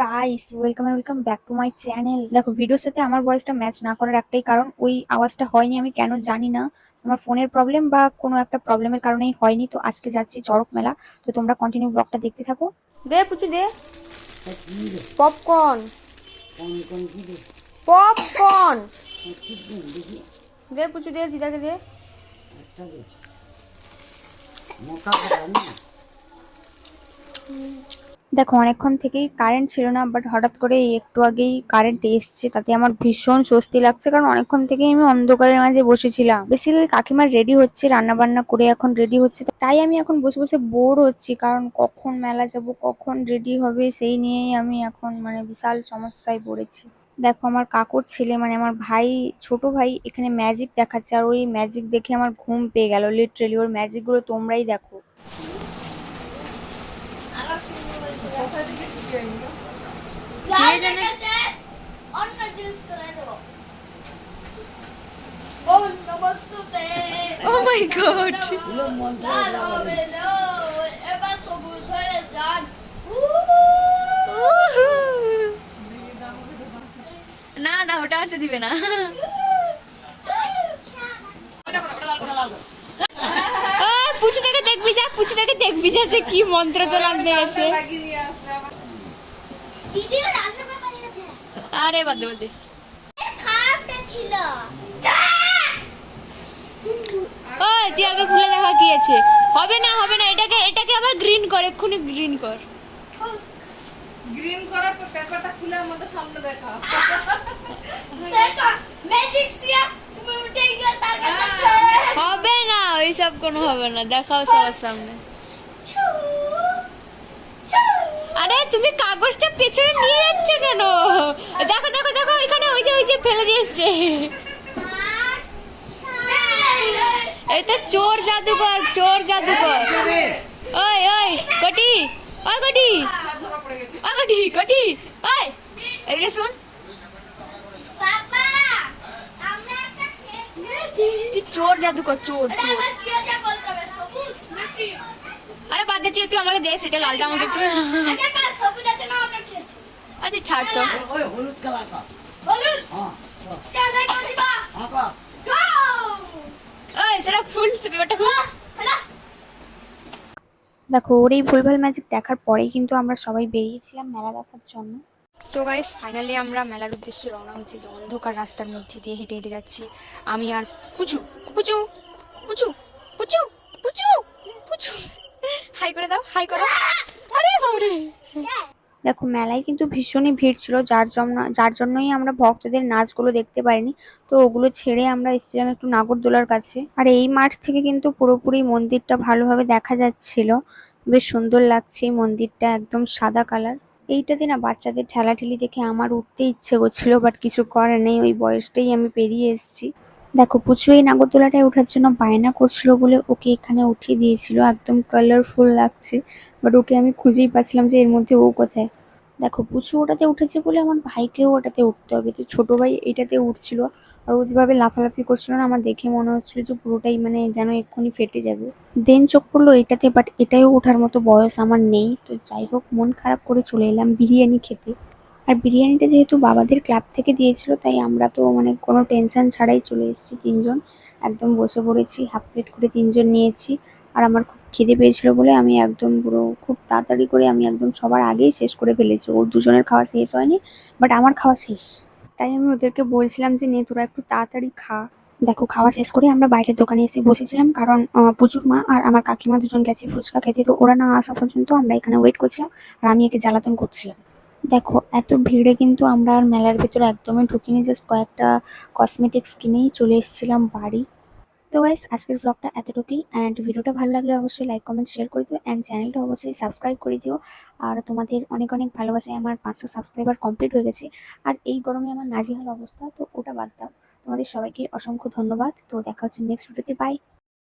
Guys welcome welcome back to my channel দেখো ভিডিওর সাথে আমার ভয়েসটা ম্যাচ না করার একটাই কারণ ওই আওয়াজটা হয়নি আমি কেন জানি না। আমার ফোনের প্রবলেম বা কোনো একটা প্রবলেমের কারণেই হয়নি তো আজকে যাচ্ছি চড়ক মেলা। তো তোমরা কন্টিনিউ ব্লগটা দেখতে থাকো। দে পুচু দে। পপকর্ন পপকর্ন দে পুচু দে দিদাকে দে। মোটা করা না। দেখো, অনেকক্ষণ থেকেই কারেন্ট ছিল না বাট হঠাৎ করে একটু আগেই কারেন্ট এসছে। তাতে আমার ভীষণ স্বস্তি লাগছে, কারণ অনেকক্ষণ থেকেই আমি অন্ধকারের মাঝে বসেছিলাম। বেসিক্যালি কাকিমার রেডি হচ্ছে রান্না বান্না করে এখন রেডি হচ্ছে, তাই আমি এখন বসে বসে বোর হচ্ছি, কারণ কখন মেলা যাব, কখন রেডি হবে, সেই নিয়েই আমি এখন মানে বিশাল সমস্যায় পড়েছি। দেখো, আমার কাকুর ছেলে মানে আমার ভাই, ছোট ভাই, এখানে ম্যাজিক দেখাচ্ছে, আর ওই ম্যাজিক দেখে আমার ঘুম পেয়ে গেল লিটারেলি ওর ম্যাজিকগুলো তোমরাই দেখো। কে জানে অন্য জিনিস করে দেবো ও মাই গড এবার সবুজ হয়ে যান না না ওটা আর দিবে না পুচু থেকে দেখবি যা পুচু থেকে দেখবি যা সে কি মন্ত্র চলান দিয়েছে দিদিও রান্না করে পালিয়ে গেছে আরে বাদ দে বাদ দে। ছিল। ও তুই আগে খুলে দেখা কি আছে। হবে না হবে না এটাকে এটাকে আবার গ্রিন কর এক্ষুনি গ্রিন কর। গ্রিন করার পর পেপারটা খুলে আমাদের সামনে দেখা। ম্যাজিক সিয়া তুমি উঠে গিয়ে তার কাছে হবে না ওইসব কোনো হবে না। দেখাও সবার সামনে। আরে, তুমি কাগজটা পেছনে নিয়ে যাচ্ছ কেন? দেখো দেখো দেখো, এখানে ওই যে ওই যে ফেলে দিয়ে এসছে। এই তো চোর জাদুকর চোর জাদুকর ওই ওই, কটি? ওই কটি? ওই, কটি কটি? ওই, এদিকে শুন। তুই চোর জাদুকর চোর চোর। আরে বাদ দে তুই একটু আমাকে দে সেটা লালটা আমাকে একটু আগে কাজ সবুজ আছে না আমরা কি আছে? আচ্ছা ছাড় তো। ওই হলুদ কালার কা বলুন হ্যাঁ। করিবা হ্যাঁ কা গো ওই সেটা ফুল সে দেখো ওর এই ভুলভাল ম্যাজিক দেখার পরেই কিন্তু আমরা সবাই বেরিয়েছিলাম মেলা দেখার জন্য। তো গাইস ফাইনালি আমরা মেলার উদ্দেশ্যে রওনা হচ্ছি। যে অন্ধকার রাস্তার মধ্যে দিয়ে হেঁটে হেঁটে যাচ্ছি। আমি আর পুচু পুচু পুচু পুচু হাই করে দাও, হাই করো। আরে দেখো, মেলায় কিন্তু ভীষণই ভিড় ছিল, যার জন্য, যার জন্যই আমরা ভক্তদের নাচগুলো দেখতে পাইনি তো ওগুলো ছেড়ে আমরা এসেছিলাম একটু নাগরদোলার কাছে। আর এই মাঠ থেকে কিন্তু পুরোপুরি মন্দিরটা ভালোভাবে দেখা যাচ্ছিল। বেশ সুন্দর লাগছে এই মন্দিরটা, একদম সাদা কালার। এইটাতে না বাচ্চাদের ঠেলাঠেলি দেখে আমার উঠতে ইচ্ছে করছিল বাট কিছু করার নেই, ওই বয়সটাই আমি পেরিয়ে এসেছি। দেখো পুচু এই নাগরদোলাটায় ওঠার জন্য বায়না করছিল বলে ওকে এখানে উঠিয়ে দিয়েছিল। একদম কালারফুল লাগছে বাট ওকে আমি খুঁজেই পাচ্ছিলাম যে এর মধ্যে ও কোথায়। দেখো, পুচু ওটাতে উঠেছে বলে আমার ভাইকেও ওটাতে উঠতে হবে। তো ছোটো ভাই এটাতে উঠছিল, আর ও যেভাবে লাফালাফি করছিল না, আমার দেখে মনে হচ্ছিল যে পুরোটাই মানে যেন এক্ষুনি ফেটে যাবে। দেন চোখ পড়ল এটাতে বাট এটাও ওঠার মতো বয়স আমার নেই। তো যাই হোক, মন খারাপ করে চলে এলাম বিরিয়ানি খেতে। আর বিরিয়ানিটা যেহেতু বাবাদের ক্লাব থেকে দিয়েছিল, তাই আমরা তো মানে কোনো টেনশন ছাড়াই চলে এসেছি তিনজন। একদম বসে পড়েছি, হাফ প্লেট করে তিনজন নিয়েছি। আর আমার খুব খিদে পেয়েছিল বলে আমি একদম পুরো খুব তাড়াতাড়ি করে আমি একদম সবার আগেই শেষ করে ফেলেছি। ওর দুজনের খাওয়া শেষ হয়নি, বাট আমার খাওয়া শেষ। তাই আমি ওদেরকে বলছিলাম যে, নে, তোরা একটু তাড়াতাড়ি খা। দেখো, খাওয়া শেষ করে আমরা বাইরের দোকানে এসে বসেছিলাম, কারণ পুচুর মা আর আমার কাকিমা দুজন গেছে ফুচকা খেতে, তো ওরা না আসা পর্যন্ত আমরা এখানে ওয়েট করছিলাম আর আমি একে জ্বালাতন করছিলাম। দেখো, এত ভিড়ে কিন্তু আমরা আর মেলার ভেতরে একদমই ঢুকিনি জাস্ট কয়েকটা কসমেটিক্স কিনেই চলে এসেছিলাম বাড়ি। তো গাইস আজকের ব্লগটা এতটুকুই অ্যান্ড ভিডিওটা ভালো লাগলে অবশ্যই লাইক কমেন্ট শেয়ার করে দিও অ্যান্ড চ্যানেলটা অবশ্যই সাবস্ক্রাইব করে দিও। আর তোমাদের অনেক অনেক ভালোবাসায় আমার পাঁচশো সাবস্ক্রাইবার কমপ্লিট হয়ে গেছে। আর এই গরমে আমার নাজিহাল অবস্থা, তো ওটা বাদ দাও। তোমাদের সবাইকে অসংখ্য ধন্যবাদ। তো দেখা হচ্ছে নেক্সট ভিডিওতে বাই